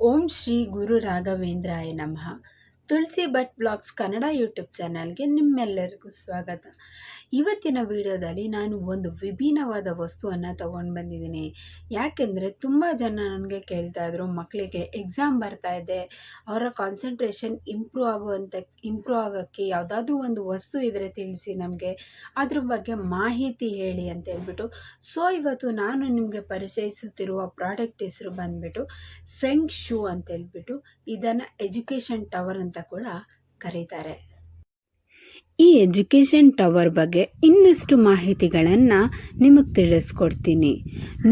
ఓం శ్రీ గురు రాఘవేంద్రాయ నమ. Tulasi Bhat blogs Kannada YouTube ಚಾನಲ್ಗೆ ನಿಮ್ಮೆಲ್ಲರಿಗೂ ಸ್ವಾಗತ. ಇವತ್ತಿನ ವಿಡಿಯೋದಲ್ಲಿ ನಾನು ಒಂದು ವಿಭಿನ್ನವಾದ ವಸ್ತುವನ್ನು ತಗೊಂಡು ಬಂದಿದ್ದೀನಿ. ಯಾಕೆಂದರೆ ತುಂಬ ಜನ ನನಗೆ ಕೇಳ್ತಾ ಇದ್ರು ಮಕ್ಕಳಿಗೆ ಎಕ್ಸಾಮ್ ಬರ್ತಾ ಇದೆ, ಅವರ ಕಾನ್ಸಂಟ್ರೇಷನ್ ಇಂಪ್ರೂವ್ ಆಗುವಂಥ ಇಂಪ್ರೂವ್ ಆಗೋಕ್ಕೆ ಯಾವುದಾದ್ರೂ ಒಂದು ವಸ್ತು ಇದ್ದರೆ ತಿಳಿಸಿ ನಮಗೆ. ಅದ್ರ ಬಗ್ಗೆ ಮಾಹಿತಿ ಹೇಳಿ ಅಂತ ಹೇಳ್ಬಿಟ್ಟು. ಸೊ ಇವತ್ತು ನಾನು ನಿಮಗೆ ಪರಿಚಯಿಸುತ್ತಿರುವ ಪ್ರಾಡಕ್ಟ್ ಹೆಸರು ಬಂದ್ಬಿಟ್ಟು ಫ್ರೆಂಕ್ ಶೂ ಅಂತ ಹೇಳ್ಬಿಟ್ಟು. ಇದನ್ನು ಎಜುಕೇಷನ್ ಟವರ್ ಅಂತ ಕೂಡ ಕರೀತಾರೆ. ಈ ಎಜುಕೇಷನ್ ಟವರ್ ಬಗ್ಗೆ ಇನ್ನಷ್ಟು ಮಾಹಿತಿಗಳನ್ನು ನಿಮಗೆ ತಿಳಿಸ್ಕೊಡ್ತೀನಿ.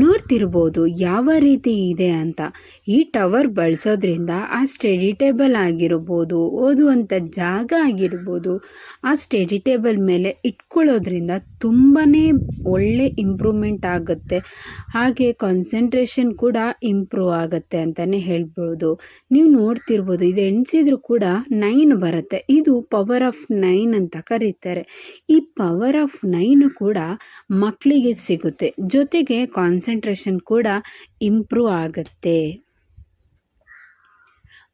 ನೋಡ್ತಿರ್ಬೋದು ಯಾವ ರೀತಿ ಇದೆ ಅಂತ. ಈ ಟವರ್ ಬಳಸೋದ್ರಿಂದ ಆ ಸ್ಟಡಿ ಟೇಬಲ್ ಆಗಿರ್ಬೋದು ಓದುವಂಥ ಜಾಗ ಆಗಿರ್ಬೋದು ಆ ಸ್ಟಡಿ ಟೇಬಲ್ ಮೇಲೆ ಇಟ್ಕೊಳ್ಳೋದ್ರಿಂದ ತುಂಬಾ ಒಳ್ಳೆ ಇಂಪ್ರೂವ್ಮೆಂಟ್ ಆಗುತ್ತೆ. ಹಾಗೆ ಕಾನ್ಸಂಟ್ರೇಷನ್ ಕೂಡ ಇಂಪ್ರೂವ್ ಆಗುತ್ತೆ ಅಂತಲೇ ಹೇಳ್ಬೋದು. ನೀವು ನೋಡ್ತಿರ್ಬೋದು, ಇದು ಎಣಿಸಿದ್ರು ಕೂಡ ನೈನ್ ಬರುತ್ತೆ. ಇದು ಪವರ್ ಆಫ್ ನೈನ್ ಅಂತ ಕರೀತಾರೆ. ಈ ಪವರ್ ಆಫ್ ನೈನು ಕೂಡ ಮಕ್ಕಳಿಗೆ ಸಿಗುತ್ತೆ. ಜೊತೆಗೆ ಕಾನ್ಸಂಟ್ರೇಷನ್ ಕೂಡ ಇಂಪ್ರೂವ್ ಆಗುತ್ತೆ.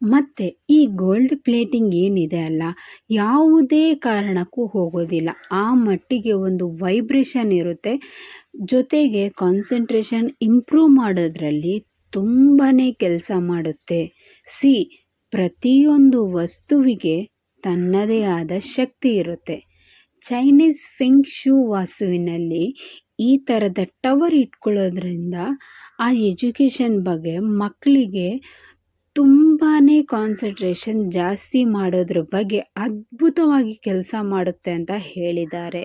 ಮತ್ತು ಈ ಗೋಲ್ಡ್ ಪ್ಲೇಟಿಂಗ್ ಏನಿದೆ ಅಲ್ಲ, ಯಾವುದೇ ಕಾರಣಕ್ಕೂ ಹೋಗೋದಿಲ್ಲ. ಆ ಮಟ್ಟಿಗೆ ಒಂದು ವೈಬ್ರೇಷನ್ ಇರುತ್ತೆ. ಜೊತೆಗೆ ಕಾನ್ಸಂಟ್ರೇಷನ್ ಇಂಪ್ರೂವ್ ಮಾಡೋದ್ರಲ್ಲಿ ತುಂಬಾ ಕೆಲಸ ಮಾಡುತ್ತೆ. ಸಿ, ಪ್ರತಿಯೊಂದು ವಸ್ತುವಿಗೆ ತನ್ನದೇ ಆದ ಶಕ್ತಿ ಇರುತ್ತೆ. ಚೈನೀಸ್ ಫೆಂಗ್ ಶೂ ವಾಸುವಿನಲ್ಲಿ ಈ ಥರದ ಟವರ್ ಇಟ್ಕೊಳ್ಳೋದ್ರಿಂದ ಆ ಎಜುಕೇಷನ್ ಬಗ್ಗೆ ಮಕ್ಕಳಿಗೆ ತುಂಬಾ ಕಾನ್ಸಂಟ್ರೇಷನ್ ಜಾಸ್ತಿ ಮಾಡೋದ್ರ ಬಗ್ಗೆ ಅದ್ಭುತವಾಗಿ ಕೆಲಸ ಮಾಡುತ್ತೆ ಅಂತ ಹೇಳಿದ್ದಾರೆ.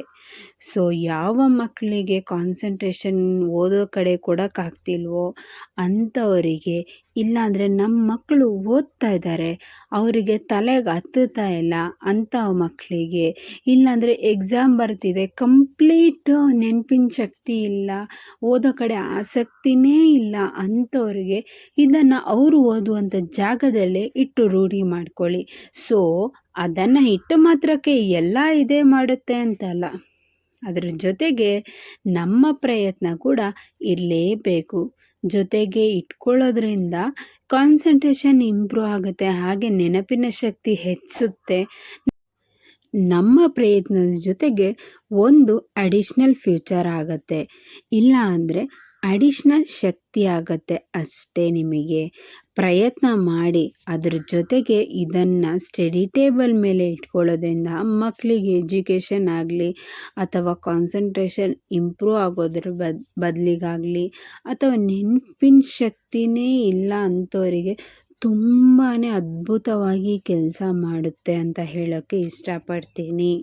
ಸೊ ಯಾವ ಮಕ್ಕಳಿಗೆ ಕಾನ್ಸಂಟ್ರೇಷನ್ ಓದೋ ಕಡೆ ಕೊಡೋಕ್ಕಾಗ್ತಿಲ್ವೋ ಅಂಥವರಿಗೆ, ಇಲ್ಲಾಂದರೆ ನಮ್ಮ ಮಕ್ಕಳು ಓದ್ತಾ ಇದ್ದಾರೆ, ಅವರಿಗೆ ತಲೆಗೆ ಹತ್ತುತ್ತಾ ಇಲ್ಲ ಅಂಥ ಮಕ್ಕಳಿಗೆ ಇಲ್ಲಾಂದರೆ ಎಕ್ಸಾಮ್ ಬರ್ತಿದೆ ಕಂಪ್ಲೀಟ್ ನೆನಪಿನ ಶಕ್ತಿ ಇಲ್ಲ, ಓದೋ ಕಡೆ ಆಸಕ್ತಿನೇ ಇಲ್ಲ ಅಂಥವ್ರಿಗೆ, ಇದನ್ನು ಅವರು ಓದುವಂಥ ಜಾಗದಲ್ಲೇ ಇಟ್ಟು ರೂಢಿ ಮಾಡ್ಕೊಳ್ಳಿ. ಸೊ ಅದನ್ನು ಇಟ್ಟು ಮಾತ್ರಕ್ಕೆ ಎಲ್ಲ ಇದೇ ಮಾಡುತ್ತೆ ಅಂತಲ್ಲ. ಅದರ ಜೊತೆಗೆ ನಮ್ಮ ಪ್ರಯತ್ನ ಕೂಡ ಇರಲೇಬೇಕು. ಜೊತೆಗೆ ಇಟ್ಕೊಳ್ಳೋದ್ರಿಂದ ಕಾನ್ಸಂಟ್ರೇಷನ್ ಇಂಪ್ರೂವ್ ಆಗುತ್ತೆ, ಹಾಗೆ ನೆನಪಿನ ಶಕ್ತಿ ಹೆಚ್ಚುತ್ತೆ. ನಮ್ಮ ಪ್ರಯತ್ನದ ಜೊತೆಗೆ ಒಂದು ಅಡಿಷ್ನಲ್ ಫ್ಯೂಚರ್ ಆಗುತ್ತೆ. ಇಲ್ಲ ಅಂದರೆ ಅಡಿಷ್ನಲ್ ಶಕ್ತಿ ಆಗತ್ತೆ ಅಷ್ಟೇ ನಿಮಗೆ. ಪ್ರಯತ್ನ ಮಾಡಿ, ಅದ್ರ ಜೊತೆಗೆ ಇದನ್ನು ಸ್ಟಡಿ ಟೇಬಲ್ ಮೇಲೆ ಇಟ್ಕೊಳ್ಳೋದ್ರಿಂದ ಮಕ್ಕಳಿಗೆ ಎಜುಕೇಷನ್ ಆಗಲಿ ಅಥವಾ ಕಾನ್ಸಂಟ್ರೇಷನ್ ಇಂಪ್ರೂವ್ ಆಗೋದ್ರ ಬದ್, ಬದಲಿಗಾಗಲಿ ಅಥವಾ ನೆನಪಿನ ಶಕ್ತಿನೇ ಇಲ್ಲ ಅಂಥವರಿಗೆ ತುಂಬಾ ಅದ್ಭುತವಾಗಿ ಕೆಲಸ ಮಾಡುತ್ತೆ ಅಂತ ಹೇಳೋಕ್ಕೆ ಇಷ್ಟಪಡ್ತೀನಿ.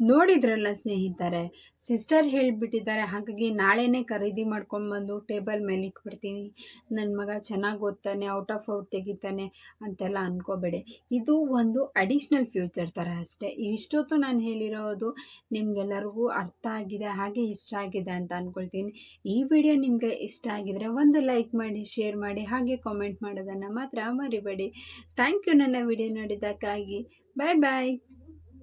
ನೋಡಿದ್ರಲ್ಲ ಸ್ನೇಹಿತರೆ, ಸಿಸ್ಟರ್ ಹೇಳಿಬಿಟ್ಟಿದ್ದಾರೆ, ಹಾಗಾಗಿ ನಾಳೆನೇ ಖರೀದಿ ಮಾಡ್ಕೊಂಡ್ಬಂದು ಟೇಬಲ್ ಮೇಲೆ ಇಟ್ಬಿಡ್ತೀನಿ. ನನ್ನ ಮಗ ಚೆನ್ನಾಗಿ ಓದ್ತಾನೆ, ಔಟ್ ಆಫ್ ಔಟ್ ತೆಗಿತಾನೆ ಅಂತೆಲ್ಲ ಅಂದ್ಕೋಬೇಡಿ ಇದು ಒಂದು ಅಡಿಷ್ನಲ್ ಫ್ಯೂಚರ್ ಥರ ಅಷ್ಟೇ. ಇಷ್ಟೊತ್ತು ನಾನು ಹೇಳಿರೋದು ನಿಮಗೆಲ್ಲರಿಗೂ ಅರ್ಥ ಆಗಿದೆ, ಹಾಗೆ ಇಷ್ಟ ಆಗಿದೆ ಅಂತ ಅಂದ್ಕೊಳ್ತೀನಿ ಈ ವಿಡಿಯೋ ನಿಮಗೆ ಇಷ್ಟ ಆಗಿದರೆ ಒಂದು ಲೈಕ್ ಮಾಡಿ, ಶೇರ್ ಮಾಡಿ, ಹಾಗೆ ಕಾಮೆಂಟ್ ಮಾಡೋದನ್ನು ಮಾತ್ರ ಮರಿಬೇಡಿ. ಥ್ಯಾಂಕ್ ಯು ನನ್ನ ವಿಡಿಯೋ ನೋಡಿದ್ದಕ್ಕಾಗಿ. Bye bye.